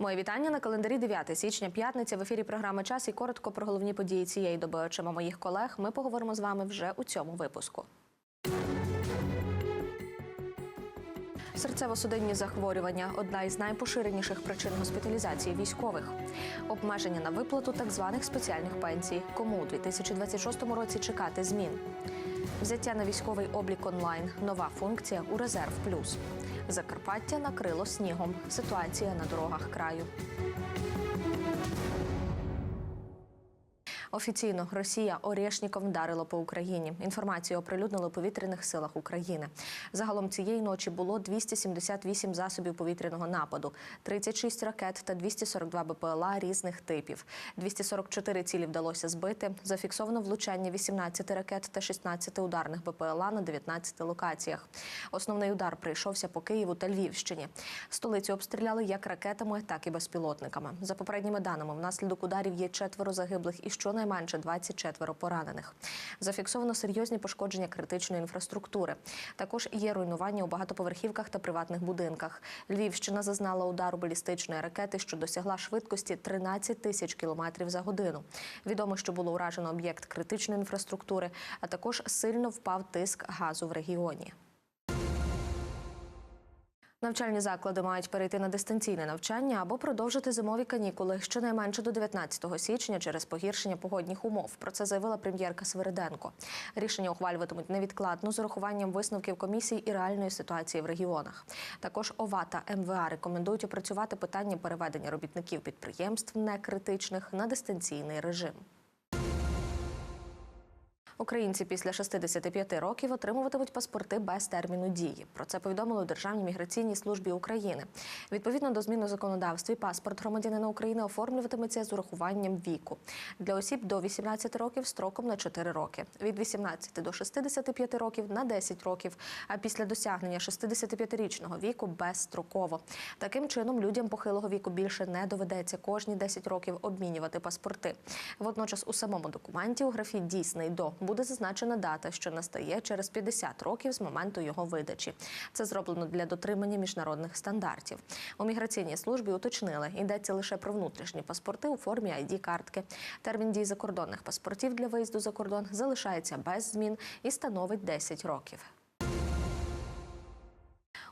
Моє вітання на календарі 9 січня, п'ятниця. В ефірі програми Час і коротко про головні події цієї доби очима моїх колег. Ми поговоримо з вами вже у цьому випуску. Серцево-судинні захворювання одна із найпоширеніших причин госпіталізації військових. Обмеження на виплату так званих спеціальних пенсій. Кому у 2026 році чекати змін? Взяття на військовий облік онлайн. Нова функція у резерв плюс. Закарпаття накрило снігом. Ситуація на дорогах краю. Офіційно Росія Орєшніком вдарило по Україні. Інформацію оприлюднили у повітряних силах України. Загалом цієї ночі було 278 засобів повітряного нападу, 36 ракет та 242 БПЛА різних типів. 244 цілі вдалося збити. Зафіксовано влучання 18 ракет та 16 ударних БПЛА на 19 локаціях. Основний удар прийшовся по Києву та Львівщині. Столицю обстріляли як ракетами, так і безпілотниками. За попередніми даними, внаслідок ударів є четверо загиблих і щонайменше 24 поранених. Зафіксовано серйозні пошкодження критичної інфраструктури. Також є руйнування у багатоповерхівках та приватних будинках. Львівщина зазнала удару балістичної ракети, що досягла швидкості 13 тисяч кілометрів за годину. Відомо, що було уражено об'єкт критичної інфраструктури, а також сильно впав тиск газу в регіоні. Навчальні заклади мають перейти на дистанційне навчання або продовжити зимові канікули щонайменше до 19 січня через погіршення погодних умов. Про це заявила прем'єрка Свириденко. Рішення ухвалюватимуть невідкладно з урахуванням висновків комісії і реальної ситуації в регіонах. Також ОВА та МВА рекомендують опрацювати питання переведення робітників підприємств некритичних на дистанційний режим. Українці після 65 років отримуватимуть паспорти без терміну дії. Про це повідомили у Державній міграційній службі України. Відповідно до змін у законодавстві, паспорт громадянина України оформлюватиметься з урахуванням віку для осіб до 18 років строком на 4 роки, від 18 до 65 років на 10 років. А після досягнення 65-річного віку безстроково. Таким чином людям похилого віку більше не доведеться кожні 10 років обмінювати паспорти. Водночас у самому документі у графі дійсний до буде зазначена дата, що настає через 50 років з моменту його видачі. Це зроблено для дотримання міжнародних стандартів. У міграційній службі уточнили, йдеться лише про внутрішні паспорти у формі id картки Термін дій закордонних паспортів для виїзду за кордон залишається без змін і становить 10 років.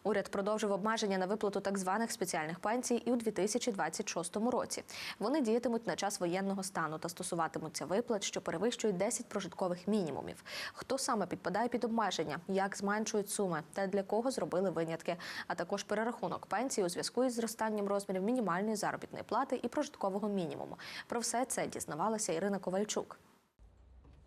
Уряд продовжив обмеження на виплату так званих спеціальних пенсій і у 2026 році. Вони діятимуть на час воєнного стану та стосуватимуться виплат, що перевищують 10 прожиткових мінімумів. Хто саме підпадає під обмеження, як зменшують суми та для кого зробили винятки, а також перерахунок пенсії у зв'язку із зростанням розмірів мінімальної заробітної плати і прожиткового мінімуму. Про все це дізнавалася Ірина Ковальчук.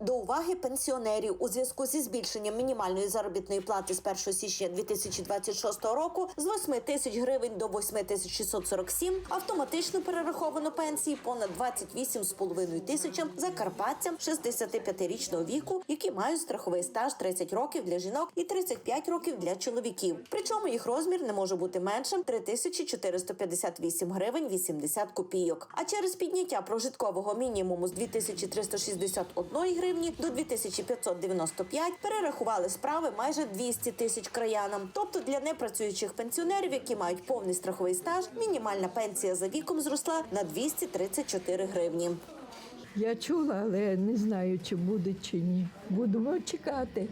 До уваги пенсіонерів у зв'язку зі збільшенням мінімальної заробітної плати з 1 січня 2026 року з 8 тисяч гривень до 8 тисяч 647 автоматично перераховано пенсії понад 28,5 тисячам закарпатцям 65-річного віку, які мають страховий стаж 30 років для жінок і 35 років для чоловіків. Причому їх розмір не може бути меншим 3458 гривень 80 копійок. А через підняття прожиткового мінімуму з 2361 гривні гривні до 2595 перерахували справи майже 200 тисяч краянам. Тобто для непрацюючих пенсіонерів, які мають повний страховий стаж, мінімальна пенсія за віком зросла на 234 гривні. Я чула, але не знаю, чи буде, чи ні. Будемо чекати,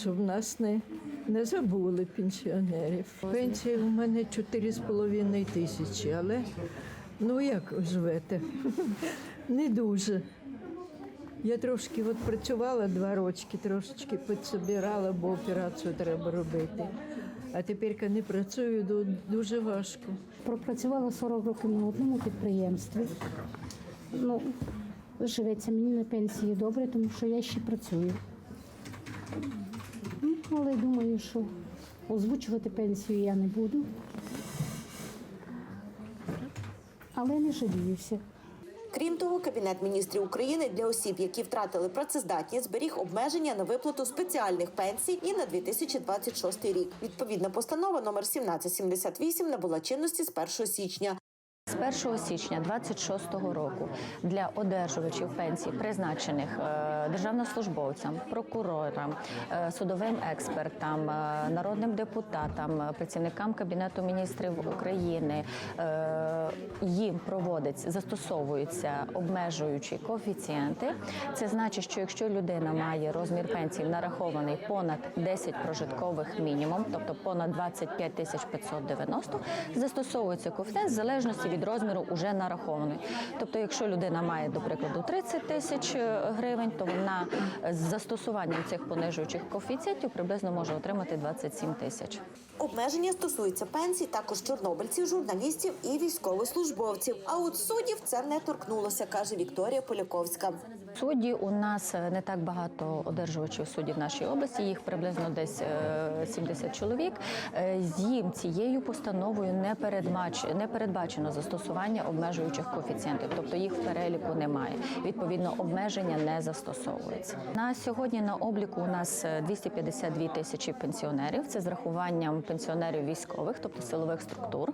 щоб нас не, не забули пенсіонерів. Пенсія у мене 4,5 тисячі, але ну як живете? Не дуже. Я трошки от працювала два рочки, трошечки підсобирала, бо операцію треба робити. А тепер, не працюю, дуже важко. Пропрацювала 40 років на одному підприємстві. Ну, живеться мені на пенсії добре, тому що я ще працюю. Ну, але думаю, що озвучувати пенсію я не буду. Але не жаліюся. Крім того, Кабінет міністрів України для осіб, які втратили працездатність, зберіг обмеження на виплату спеціальних пенсій і на 2026 рік. Відповідна постанова номер 1778 набула чинності з 1 січня. З 1 січня 26 року для одержувачів пенсій, призначених е, державнослужбовцям, прокурорам, е, судовим експертам, е, народним депутатам, працівникам Кабінету міністрів України, їм проводиться, застосовуються обмежуючі коефіцієнти. Це значить, що якщо людина має розмір пенсії нарахований понад 10 прожиткових мінімум, тобто понад 25 тисяч 590, застосовується коефіцієнт в залежності від розміру вже нарахований. Тобто, якщо людина має, до прикладу, 30 тисяч е, гривень, то вона з застосуванням цих понижуючих коефіцієнтів приблизно може отримати 27 тисяч. Обмеження стосуються пенсій також чорнобильців, журналістів і військовослужбовців. А от суддів це не торкнулося, каже Вікторія Поляковська. Судді у нас е, не так багато одержувачів суддів в нашій області, їх приблизно десь е, 70 чоловік. Е, Їм цією постановою не передбач- не передбачено застосування обмежуючих коефіцієнтів, тобто їх в переліку немає. Відповідно, обмеження не застосовується. На сьогодні на обліку у нас е, 252 тисячі пенсіонерів. Це з рахуванням пенсіонерів військових, тобто силових структур.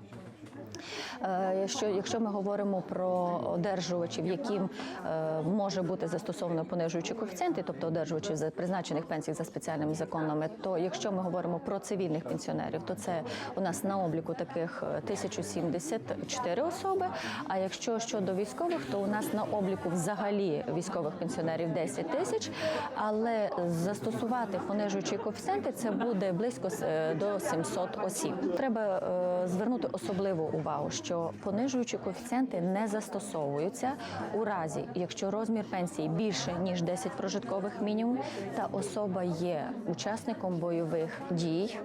Е, Якщо, якщо ми говоримо про одержувачів, яким е, може бути застосовано понижуючі коефіцієнти, тобто одержувачів за призначених пенсій за спеціальними законами, то якщо ми говоримо про цивільних пенсіонерів, то це у нас на обліку таких е, 1074 особи. А якщо щодо військових, то у нас на обліку взагалі військових пенсіонерів 10 тисяч, але застосувати понижуючі коефіцієнти це буде близько е, до 700 осіб. Треба е, звернути особливу увагу, що понижуючі коефіцієнти не застосовуються у разі, якщо розмір пенсії більше ніж 10 прожиткових мінімумів, та особа є учасником бойових дій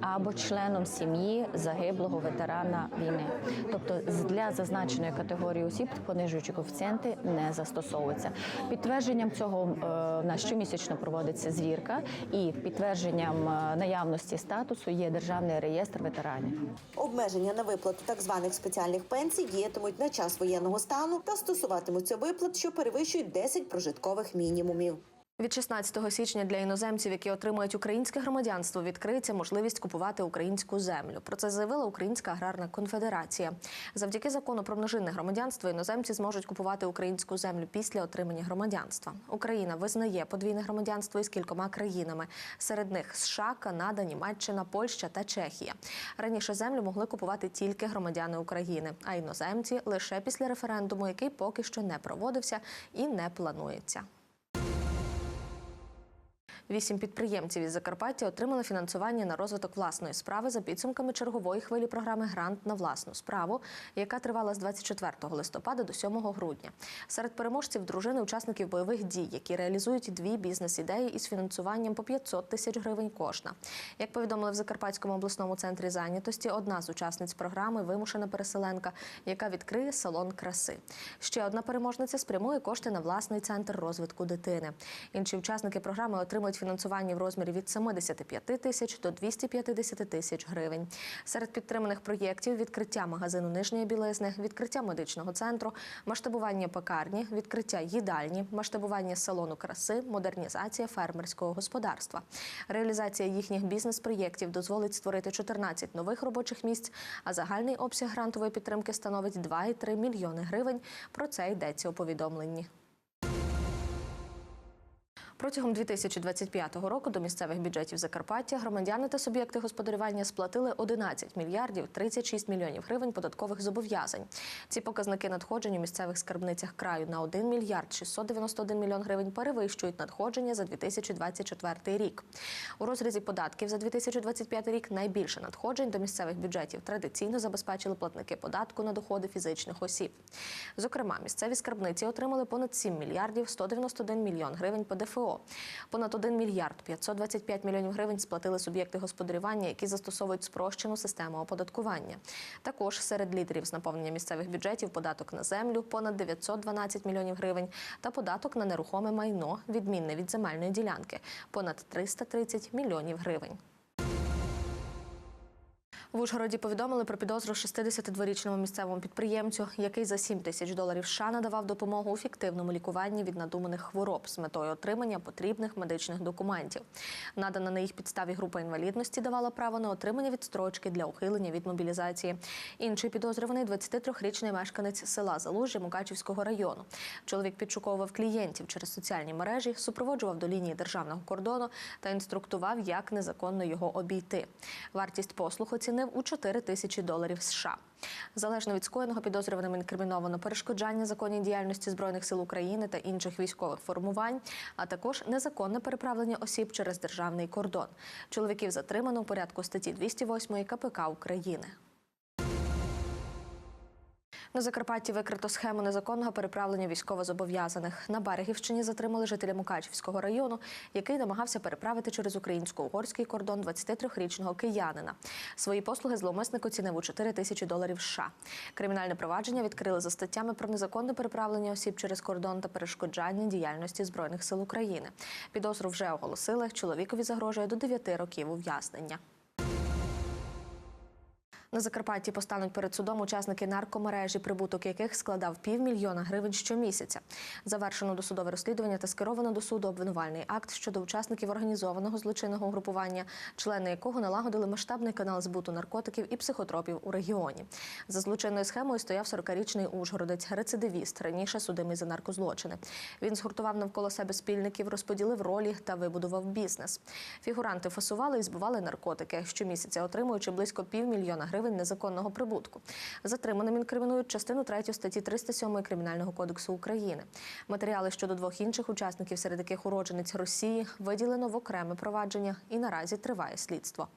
або членом сім'ї загиблого ветерана війни. Тобто для зазначеної категорії осіб понижуючі коефіцієнти не застосовуються. Підтвердженням цього е, в нас щомісячно проводиться звірка, і підтвердженням е, наявності статусу є державний реєстр ветеранів. Обмеження на виплату так званих спеціальних пенсій діятимуть на час воєнного стану та стосуватимуться виплат, що перевищують 10 прожиткових мінімумів. Від 16 січня для іноземців, які отримують українське громадянство, відкриється можливість купувати українську землю. Про це заявила Українська аграрна конфедерація. Завдяки закону про множинне громадянство іноземці зможуть купувати українську землю після отримання громадянства. Україна визнає подвійне громадянство із кількома країнами. Серед них США, Канада, Німеччина, Польща та Чехія. Раніше землю могли купувати тільки громадяни України, а іноземці лише після референдуму, який поки що не проводився і не планується. Вісім підприємців із Закарпаття отримали фінансування на розвиток власної справи за підсумками чергової хвилі програми Грант на власну справу, яка тривала з 24 листопада до 7 грудня. Серед переможців дружини учасників бойових дій, які реалізують дві бізнес-ідеї із фінансуванням по 500 тисяч гривень кожна. Як повідомили в Закарпатському обласному центрі зайнятості, одна з учасниць програми вимушена переселенка, яка відкриє салон краси. Ще одна переможниця спрямує кошти на власний центр розвитку дитини. Інші учасники програми отримують фінансування в розмірі від 75 тисяч до 250 тисяч гривень. Серед підтриманих проєктів відкриття магазину нижньої білизни, відкриття медичного центру, масштабування пекарні, відкриття їдальні, масштабування салону краси, модернізація фермерського господарства. Реалізація їхніх бізнес-проєктів дозволить створити 14 нових робочих місць, а загальний обсяг грантової підтримки становить 2,3 мільйони гривень. Про це йдеться у повідомленні. Протягом 2025 року до місцевих бюджетів Закарпаття громадяни та суб'єкти господарювання сплатили 11 мільярдів 36 мільйонів гривень податкових зобов'язань. Ці показники надходжень у місцевих скарбницях краю на 1 мільярд 691 мільйон гривень перевищують надходження за 2024 рік. У розрізі податків за 2025 рік найбільше надходжень до місцевих бюджетів традиційно забезпечили платники податку на доходи фізичних осіб. Зокрема, місцеві скарбниці отримали понад 7 мільярдів 191 мільйон гривень ПДФО. Понад 1 мільярд 525 мільйонів гривень сплатили суб'єкти господарювання, які застосовують спрощену систему оподаткування. Також серед лідерів з наповнення місцевих бюджетів податок на землю понад 912 мільйонів гривень та податок на нерухоме майно, відмінне від земельної ділянки, понад 330 мільйонів гривень. В Ужгороді повідомили про підозру 62-річному місцевому підприємцю, який за 7 тисяч доларів США надавав допомогу у фіктивному лікуванні від надуманих хвороб з метою отримання потрібних медичних документів. Надана на їх підставі група інвалідності давала право на отримання відстрочки для ухилення від мобілізації. Інший підозрюваний 23-річний мешканець села Залужжя Мукачівського району. Чоловік підшуковував клієнтів через соціальні мережі, супроводжував до лінії державного кордону та інструктував, як незаконно його обійти. Вартість послуг оцінив у 4 тисячі доларів США. Залежно від скоєного підозрюваним інкриміновано перешкоджання законній діяльності збройних сил України та інших військових формувань, а також незаконне переправлення осіб через державний кордон. Чоловіків затримано у порядку статті 208 КПК України. На Закарпатті викрито схему незаконного переправлення військовозобов'язаних. На Берегівщині затримали жителя Мукачівського району, який намагався переправити через українсько-угорський кордон 23-річного киянина. Свої послуги зловмисник оцінив у 4 тисячі доларів США. Кримінальне провадження відкрили за статтями про незаконне переправлення осіб через кордон та перешкоджання діяльності збройних сил України. Підозру вже оголосили. Чоловікові загрожує до 9 років ув'язнення. На Закарпатті постануть перед судом учасники наркомережі, прибуток яких складав півмільйона гривень щомісяця. Завершено досудове розслідування та скеровано до суду обвинувальний акт щодо учасників організованого злочинного угрупування, члени якого налагодили масштабний канал збуту наркотиків і психотропів у регіоні. За злочинною схемою стояв 40-річний ужгородець, рецидивіст, раніше судимий за наркозлочини. Він згуртував навколо себе спільників, розподілив ролі та вибудував бізнес. Фігуранти фасували і збували наркотики, щомісяця отримуючи близько півмільйона гривень незаконного прибутку. Затриманим інкримінують частину 3 статті 307 Кримінального кодексу України. Матеріали щодо двох інших учасників, серед яких уродженець Росії, виділено в окреме провадження і наразі триває слідство.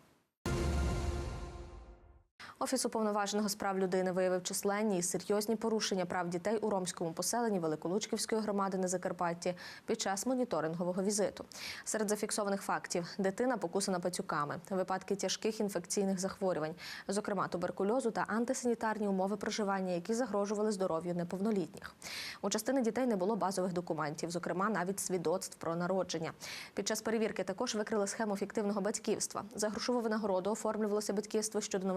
Офіс уповноваженого з прав людини виявив численні і серйозні порушення прав дітей у ромському поселенні Великолучківської громади на Закарпатті під час моніторингового візиту. Серед зафіксованих фактів дитина покусана пацюками, випадки тяжких інфекційних захворювань, зокрема туберкульозу та антисанітарні умови проживання, які загрожували здоров'ю неповнолітніх. У частини дітей не було базових документів, зокрема навіть свідоцтв про народження. Під час перевірки також викрили схему фіктивного батьківства. За грошову винагороду оформлювалося батьківство щодо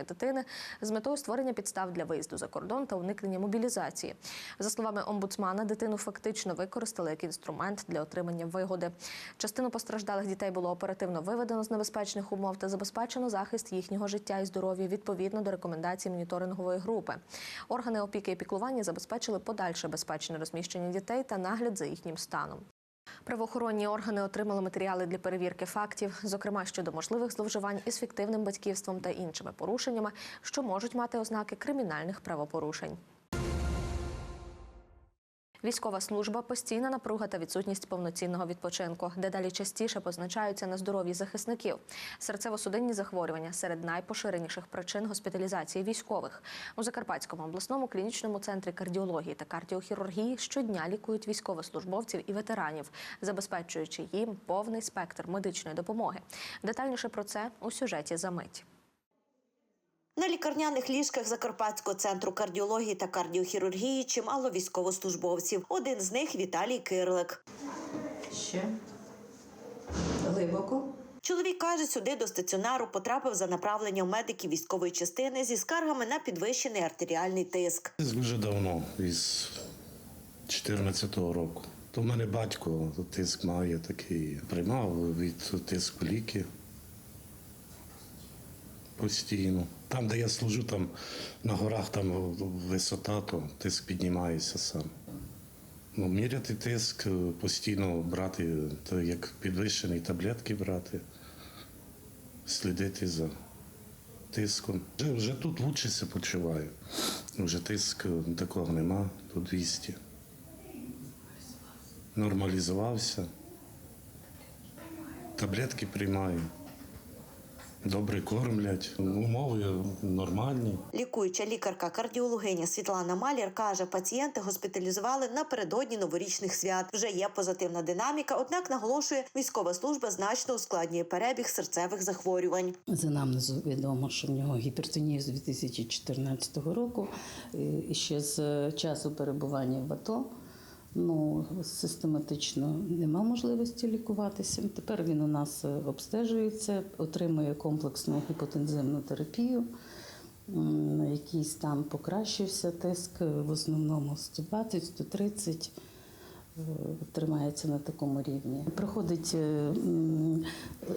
новонародженої дитини з метою створення підстав для виїзду за кордон та уникнення мобілізації. За словами омбудсмана, дитину фактично використали як інструмент для отримання вигоди. Частину постраждалих дітей було оперативно виведено з небезпечних умов та забезпечено захист їхнього життя і здоров'я відповідно до рекомендацій моніторингової групи. Органи опіки і піклування забезпечили подальше безпечне розміщення дітей та нагляд за їхнім станом. Правоохоронні органи отримали матеріали для перевірки фактів, зокрема щодо можливих зловживань із фіктивним батьківством та іншими порушеннями, що можуть мати ознаки кримінальних правопорушень. Військова служба, постійна напруга та відсутність повноцінного відпочинку, дедалі частіше позначаються на здоров'ї захисників. Серцево-судинні захворювання серед найпоширеніших причин госпіталізації військових. У Закарпатському обласному клінічному центрі кардіології та кардіохірургії щодня лікують військовослужбовців і ветеранів, забезпечуючи їм повний спектр медичної допомоги. Детальніше про це у сюжеті за мить. На лікарняних ліжках Закарпатського центру кардіології та кардіохірургії чимало військовослужбовців. Один з них Віталій Кирлик. Ще глибоко. Чоловік каже, сюди до стаціонару потрапив за направленням медиків військової частини зі скаргами на підвищений артеріальний тиск. Це Дуже давно, із 14-го року. То в мене батько тиск має такий, приймав від тиску ліки постійно. Там, де я служу, там на горах там висота, то тиск піднімається сам. Ну, міряти тиск, е, постійно брати, то як підвищені таблетки брати, слідити за тиском. Вже, вже тут себе почуваю. Вже тиск е, такого нема, тут 200. Нормалізувався. Таблетки приймаю. Добре кормлять, умови нормальні. Лікуюча лікарка-кардіологиня Світлана Малір каже, пацієнти госпіталізували напередодні новорічних свят. Вже є позитивна динаміка, однак наголошує, військова служба значно ускладнює перебіг серцевих захворювань. З анамнезу відомо, що в нього гіпертонія з 2014 року. І ще з часу перебування в АТО Ну, систематично нема можливості лікуватися. Тепер він у нас е, обстежується, отримує комплексну гіпотензивну терапію. Якийсь там покращився тиск, е, в основному 120-130 е, тримається на такому рівні. Проходить е,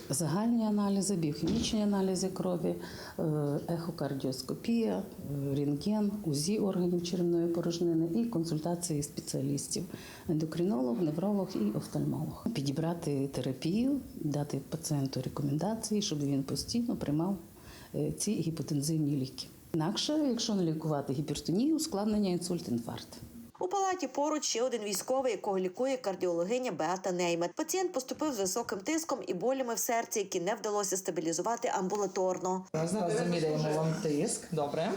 загальні аналізи, біохімічні аналізи крові, е, ехокардіоскопія, рентген, УЗІ органів черевної порожнини і консультації спеціалістів ендокринолог, невролог і офтальмолог. Підібрати терапію, дати пацієнту рекомендації, щоб він постійно приймав е, ці гіпотензивні ліки. Інакше, якщо не лікувати гіпертонію, ускладнення інсульт, інфаркт. У палаті поруч ще один військовий, якого лікує кардіологиня Беата Неймет. Пацієнт поступив з високим тиском і болями в серці, які не вдалося стабілізувати амбулаторно. Зараз заміряємо вам тиск. Добре.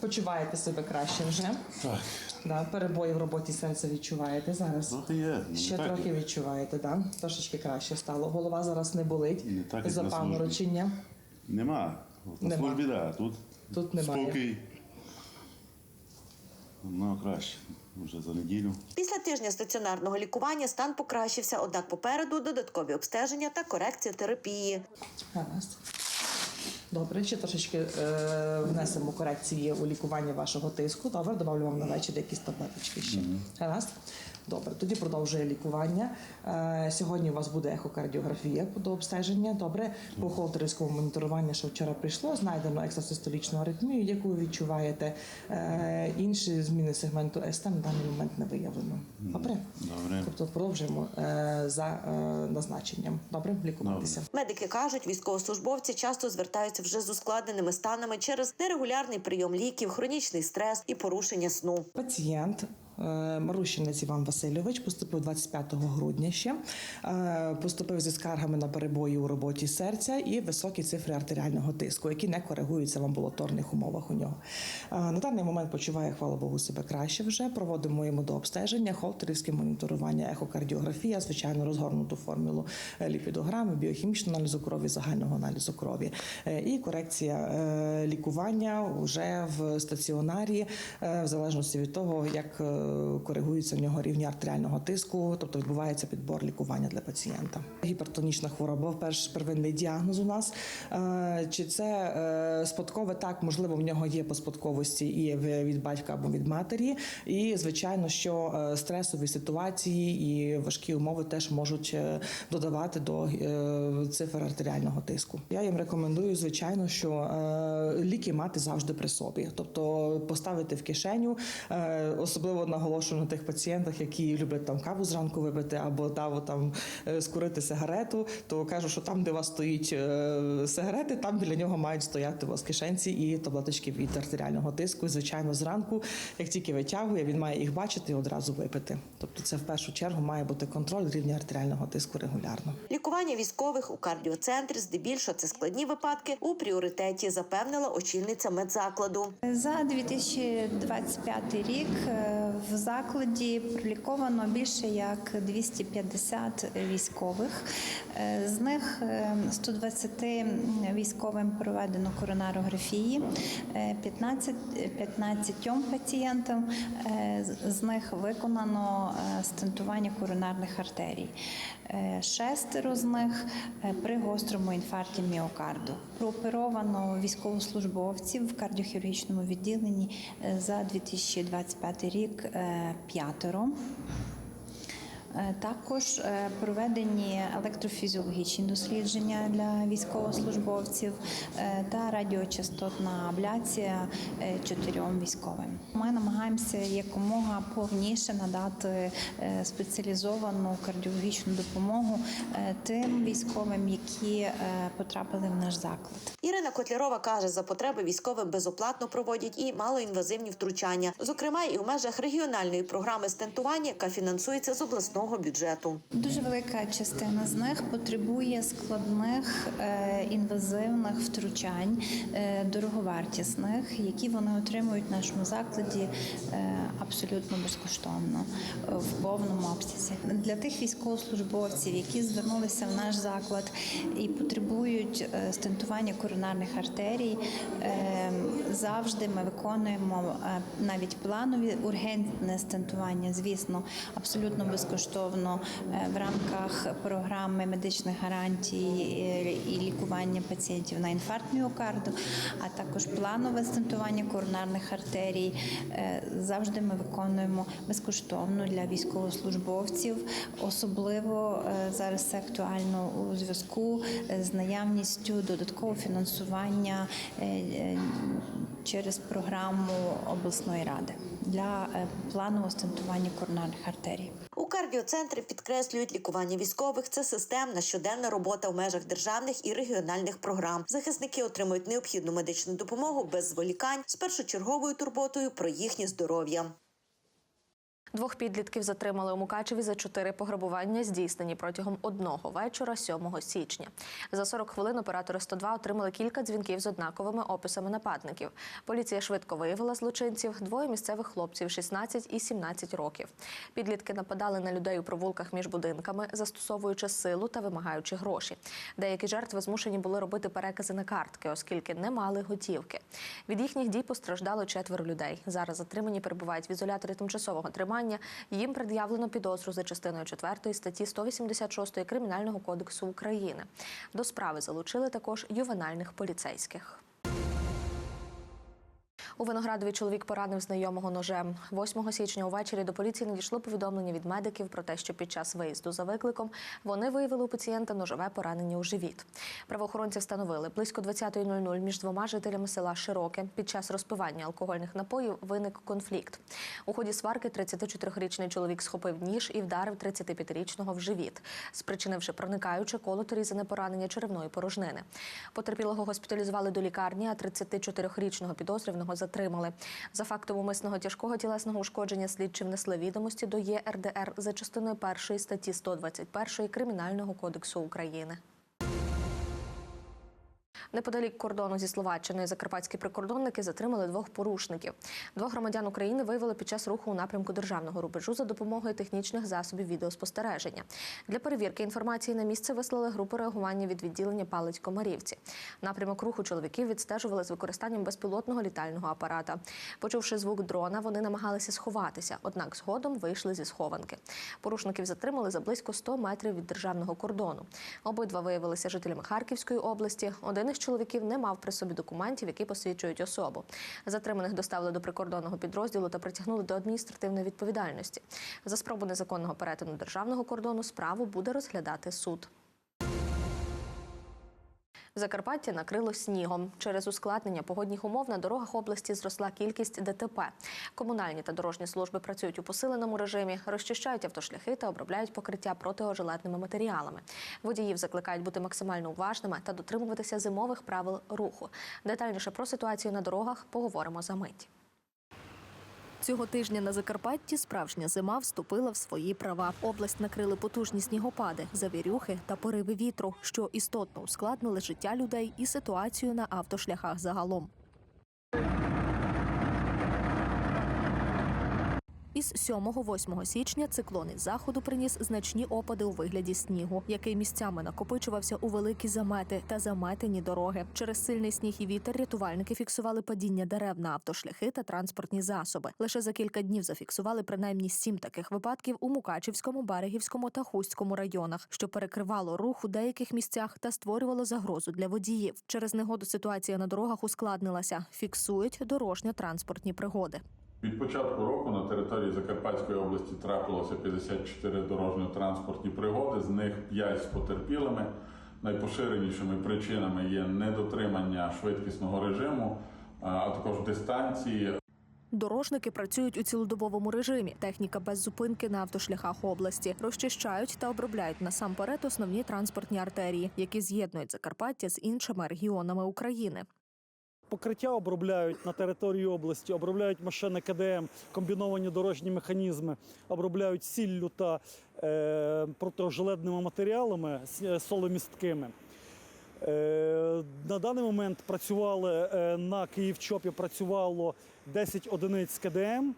Почуваєте себе краще вже? Так, Да, перебої в роботі серця відчуваєте зараз. трохи є. ну, Ще так, трохи відчуваєте, да? Трошечки краще стало. Голова зараз не болить. Запаморочення. Нема. От На Нема. службі, да. Тут, Тут немає. спокій. Ну, краще. Вже за неділю. Після тижня стаціонарного лікування стан покращився, однак попереду додаткові обстеження та корекція терапії. Гаразд. Добре, ще трошечки е, внесемо корекції у лікування вашого тиску. Добре, добавлю вам на вечір якісь таблеточки ще. Гаразд. Добре, тоді продовжує лікування. Е, сьогодні у вас буде ехокардіографія до обстеження. Добре, по холтерівському моніторуванню, що вчора прийшло, знайдено екстрасистолічну аритмію, яку ви відчуваєте. Е, інші зміни сегменту СТ на даний момент не виявлено. Добре? Добре. Тобто продовжуємо е, за е, назначенням. Добре, лікуватися. Медики кажуть, військовослужбовці часто звертаються вже з ускладненими станами через нерегулярний прийом ліків, хронічний стрес і порушення сну. Пацієнт. Е, Марущинець Іван Васильович поступив 25 грудня ще. Е, Поступив зі скаргами на перебої у роботі серця і високі цифри артеріального тиску, які не коригуються в амбулаторних умовах у нього. Е, На даний момент почуває, хвала Богу, себе краще вже. Проводимо йому до обстеження, холтерівське моніторування, ехокардіографія, звичайно, розгорнуту формулу ліпідограми, біохімічного аналізу крові, загального аналізу крові і корекція лікування вже в стаціонарі, в залежності від того, як коригуються в нього рівні артеріального тиску, тобто відбувається підбор лікування для пацієнта. Гіпертонічна хвороба, вперше первинний діагноз у нас. Е, Чи це е, спадкове? Так, можливо, в нього є по спадковості і від батька або від матері. І звичайно, що е, стресові ситуації і важкі умови теж можуть додавати до цифр артеріального тиску. Я їм рекомендую, звичайно, що ліки мати завжди при собі, тобто поставити в кишеню, особливо наголошую на тих пацієнтах, які люблять там каву зранку випити або да, от там е, скурити сигарету. То кажу, що там, де у вас стоїть е, сигарети, там біля нього мають стояти у вас кишенці і таблеточки від артеріального тиску. І, звичайно, зранку, як тільки витягує, він має їх бачити і одразу випити. Тобто, це в першу чергу має бути контроль рівня артеріального тиску регулярно. Лікування військових у кардіоцентрі здебільшого це складні випадки у пріоритеті, запевнила очільниця медзакладу. За 2025 рік е, в закладі проліковано більше як 250 військових. Е, З них е, 120 військовим проведено коронарографії, е, 15, 15 пацієнтам е, з- них виконано е, стентування коронарних артерій. Е, Шестеро з них е, при гострому інфаркті міокарду. Прооперовано військовослужбовців в кардіохірургічному відділенні е, за 2025 рік е, п'ятеро. Е, Також е, проведені електрофізіологічні дослідження для військовослужбовців е, та радіочастотна абляція чотирьом військовим. Ми намагаємося якомога повніше надати спеціалізовану кардіологічну допомогу тим військовим, які потрапили в наш заклад. Ірина Котлярова каже, за потреби військовим безоплатно проводять і малоінвазивні втручання, зокрема і у межах регіональної програми стентування, яка фінансується з обласного обласного бюджету. Дуже велика частина з них потребує складних е, інвазивних втручань, е, дороговартісних, які вони отримують в нашому закладі е, абсолютно безкоштовно в повному обсязі. Для тих військовослужбовців, які звернулися в наш заклад і потребують стентування коронарних артерій, завжди ми виконуємо навіть планові ургентне стентування, звісно, абсолютно безкоштовно е, в рамках програми медичних гарантій е, і лікування пацієнтів на інфаркт міокарду, а також планове стентування коронарних артерій. Е, Завжди ми виконуємо безкоштовно для військовослужбовців, особливо зараз це актуально у зв'язку з наявністю додаткового фінансування через програму обласної ради для е, планового стентування коронарних артерій. У кардіоцентрі підкреслюють лікування військових. Це системна щоденна робота в межах державних і регіональних програм. Захисники отримують необхідну медичну допомогу без зволікань з першочерговою турботою про їхнє здоров'я. Двох підлітків затримали у Мукачеві за чотири пограбування, здійснені протягом одного вечора 7 січня. За 40 хвилин оператори 102 отримали кілька дзвінків з однаковими описами нападників. Поліція швидко виявила злочинців двоє місцевих хлопців 16 і 17 років. Підлітки нападали на людей у провулках між будинками, застосовуючи силу та вимагаючи гроші. Деякі жертви змушені були робити перекази на картки, оскільки не мали готівки. Від їхніх дій постраждало четверо людей. Зараз затримані перебувають в ізоляторі тимчасового тримання. Їм пред'явлено підозру за частиною 4 статті 186 Кримінального кодексу України. До справи залучили також ювенальних поліцейських. У Виноградові чоловік поранив знайомого ножем. 8 січня увечері до поліції надійшло повідомлення від медиків про те, що під час виїзду за викликом вони виявили у пацієнта ножове поранення у живіт. Правоохоронці встановили близько 20.00 між двома жителями села Широке. Під час розпивання алкогольних напоїв виник конфлікт. У ході сварки 34-річний чоловік схопив ніж і вдарив 35-річного в живіт, спричинивши проникаюче колоторізане поранення черевної порожнини. Потерпілого госпіталізували до лікарні, а 34-річного підозрюваного затримали. За фактом умисного тяжкого тілесного ушкодження слідчі внесли відомості до ЄРДР за частиною першої статті 121 Кримінального кодексу України. Неподалік кордону зі Словаччиною закарпатські прикордонники затримали двох порушників. Двох громадян України виявили під час руху у напрямку державного рубежу за допомогою технічних засобів відеоспостереження. Для перевірки інформації на місце вислали групу реагування від відділення Палець Комарівці. Напрямок руху чоловіків відстежували з використанням безпілотного літального апарата. Почувши звук дрона, вони намагалися сховатися, однак згодом вийшли зі схованки. Порушників затримали за близько 100 метрів від державного кордону. Обидва виявилися жителями Харківської області. Один із чоловіків не мав при собі документів, які посвідчують особу. Затриманих доставили до прикордонного підрозділу та притягнули до адміністративної відповідальності. За спробу незаконного перетину державного кордону справу буде розглядати суд. Закарпаття накрило снігом. Через ускладнення погодних умов на дорогах області зросла кількість ДТП. Комунальні та дорожні служби працюють у посиленому режимі, розчищають автошляхи та обробляють покриття протиожелетними матеріалами. Водіїв закликають бути максимально уважними та дотримуватися зимових правил руху. Детальніше про ситуацію на дорогах поговоримо за мить. Цього тижня на Закарпатті справжня зима вступила в свої права. Область накрили потужні снігопади, завірюхи та пориви вітру, що істотно ускладнили життя людей і ситуацію на автошляхах загалом. Із 7-8 січня циклон із заходу приніс значні опади у вигляді снігу, який місцями накопичувався у великі замети та заметені дороги. Через сильний сніг і вітер рятувальники фіксували падіння дерев на автошляхи та транспортні засоби. Лише за кілька днів зафіксували принаймні сім таких випадків у Мукачівському, Берегівському та Хустському районах, що перекривало рух у деяких місцях та створювало загрозу для водіїв. Через негоду ситуація на дорогах ускладнилася. Фіксують дорожньо-транспортні пригоди. Від початку року на території Закарпатської області трапилося 54 дорожньо-транспортні пригоди, з них 5 з потерпілими. Найпоширенішими причинами є недотримання швидкісного режиму, а також дистанції, Дорожники працюють у цілодобовому режимі. Техніка без зупинки на автошляхах області розчищають та обробляють насамперед основні транспортні артерії, які з'єднують Закарпаття з іншими регіонами України. Покриття обробляють на території області, обробляють машини КДМ, комбіновані дорожні механізми, обробляють сіллю та е, протижилетними матеріалами с- соломісткими. Е, На даний момент працювали е, на Київчопі працювало 10 одиниць КДМ.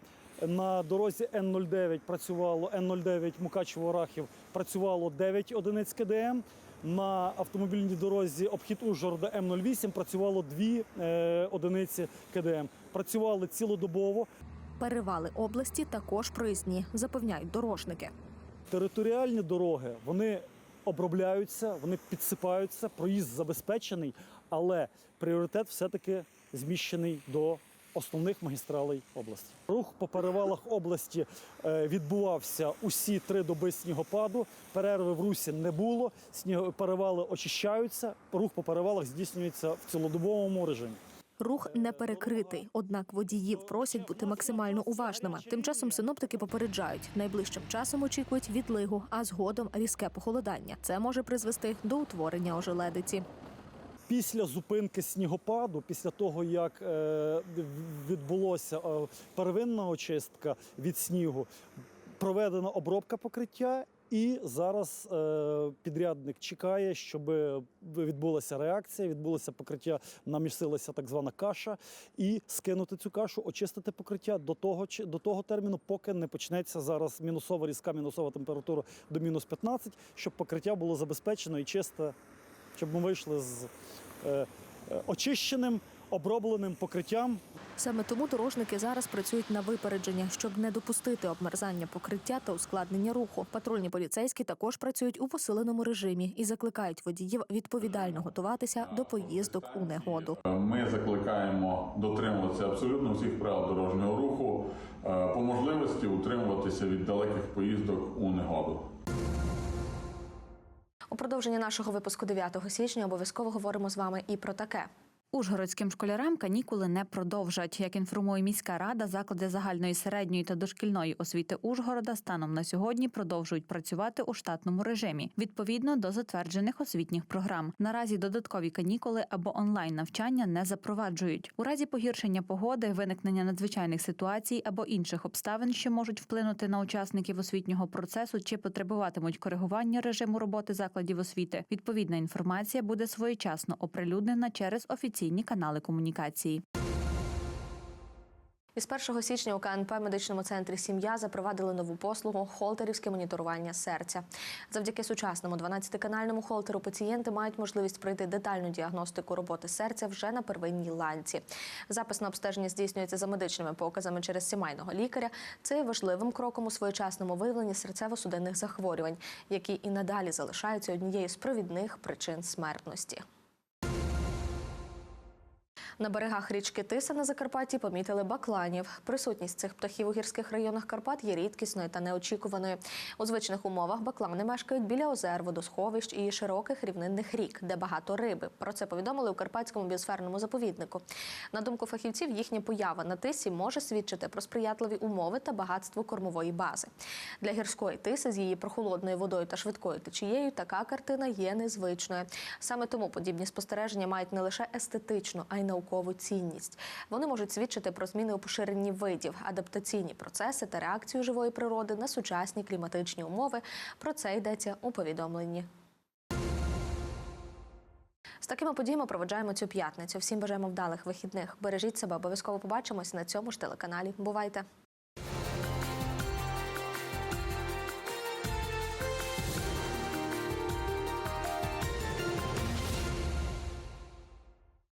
На дорозі Н-09 працювало Н-09 Мукачево-Рахів працювало 9 одиниць КДМ. На автомобільній дорозі обхід Ужгорода М08 працювало 2 е, одиниці КДМ. Працювали цілодобово. Перевали області також проїзні, запевняють дорожники. Територіальні дороги вони обробляються, вони підсипаються, проїзд забезпечений, але пріоритет все-таки зміщений до основних магістралей області. Рух по перевалах області е, відбувався усі три доби снігопаду. Перерви в русі не було. Перевали очищаються. Рух по перевалах здійснюється в цілодобовому режимі. Рух не перекритий, однак водіїв просять бути максимально уважними. Тим часом синоптики попереджають, найближчим часом очікують відлигу, а згодом різке похолодання. Це може призвести до утворення ожеледиці. Після зупинки снігопаду, після того як е, відбулося е, первинна очистка від снігу, проведена обробка покриття, і зараз е, підрядник чекає, щоб відбулася реакція, відбулося покриття, намісилася так звана каша, і скинути цю кашу, очистити покриття до того чи- до того терміну, поки не почнеться зараз мінусова різка, мінусова температура до мінус 15, щоб покриття було забезпечено і чисте щоб ми вийшли з е, е, очищеним, обробленим покриттям. Саме тому дорожники зараз працюють на випередження, щоб не допустити обмерзання покриття та ускладнення руху. Патрульні поліцейські також працюють у посиленому режимі і закликають водіїв відповідально готуватися до поїздок у негоду. Ми закликаємо дотримуватися абсолютно всіх правил дорожнього руху, е, по можливості утримуватися від далеких поїздок у негоду. У продовженні нашого випуску 9 січня обов'язково говоримо з вами і про таке. Ужгородським школярам канікули не продовжать. Як інформує міська рада, заклади загальної середньої та дошкільної освіти Ужгорода станом на сьогодні продовжують працювати у штатному режимі відповідно до затверджених освітніх програм. Наразі додаткові канікули або онлайн навчання не запроваджують. У разі погіршення погоди, виникнення надзвичайних ситуацій або інших обставин, що можуть вплинути на учасників освітнього процесу чи потребуватимуть коригування режиму роботи закладів освіти. Відповідна інформація буде своєчасно оприлюднена через офіційні канали комунікації. Із 1 січня у КНП медичному центрі Сім'я запровадили нову послугу холтерівське моніторування серця. Завдяки сучасному 12-канальному холтеру пацієнти мають можливість пройти детальну діагностику роботи серця вже на первинній ланці. Запис на обстеження здійснюється за медичними показами через сімейного лікаря. Це є важливим кроком у своєчасному виявленні серцево-судинних захворювань, які і надалі залишаються однією з провідних причин смертності. На берегах річки Тиса на Закарпатті помітили бакланів. Присутність цих птахів у гірських районах Карпат є рідкісною та неочікуваною. У звичних умовах баклани мешкають біля озер, водосховищ і широких рівнинних рік, де багато риби. Про це повідомили у Карпатському біосферному заповіднику. На думку фахівців, їхня поява на тисі може свідчити про сприятливі умови та багатство кормової бази. Для гірської тиси з її прохолодною водою та швидкою течією така картина є незвичною. Саме тому подібні спостереження мають не лише естетичну, а й наукову цінність. Вони можуть свідчити про зміни у поширенні видів, адаптаційні процеси та реакцію живої природи на сучасні кліматичні умови. Про це йдеться у повідомленні. З такими подіями проведжаємо цю п'ятницю. Всім бажаємо вдалих вихідних. Бережіть себе, обов'язково побачимось на цьому ж телеканалі. Бувайте!